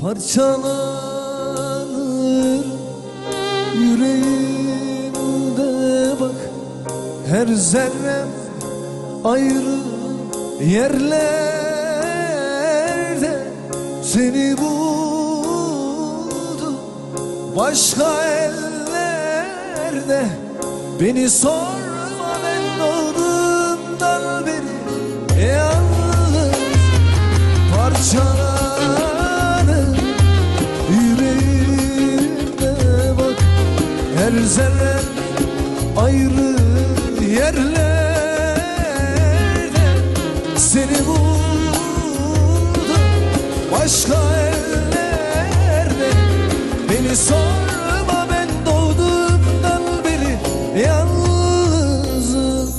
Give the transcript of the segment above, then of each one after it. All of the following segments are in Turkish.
Parçalanır yüreğimde bak. Her zerrem ayrı yerlerde. Seni buldu başka ellerde. Beni sorma zerre ayrı yerlerde Seni buldum. Başka ellerde Beni sorma ben doğduğumdan beri Yalnızım.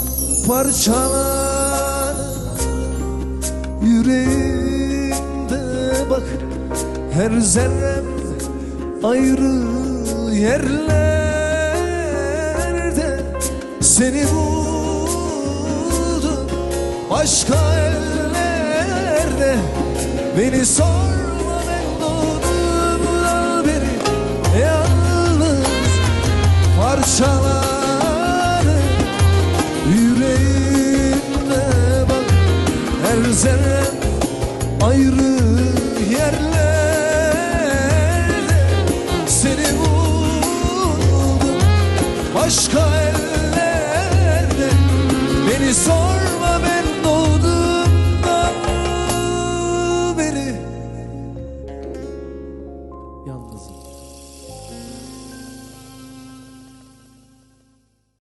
Parçalanır Yüreğimde bak her zerrem ayrı yerlerde Seni buldum. Başka ellerde Beni sorma ben doğduğumdan beri Yalnız parçalanır. Yüreğimde bak her zerrem ayrı yerlerde Seni buldum. Başka Beni sorma.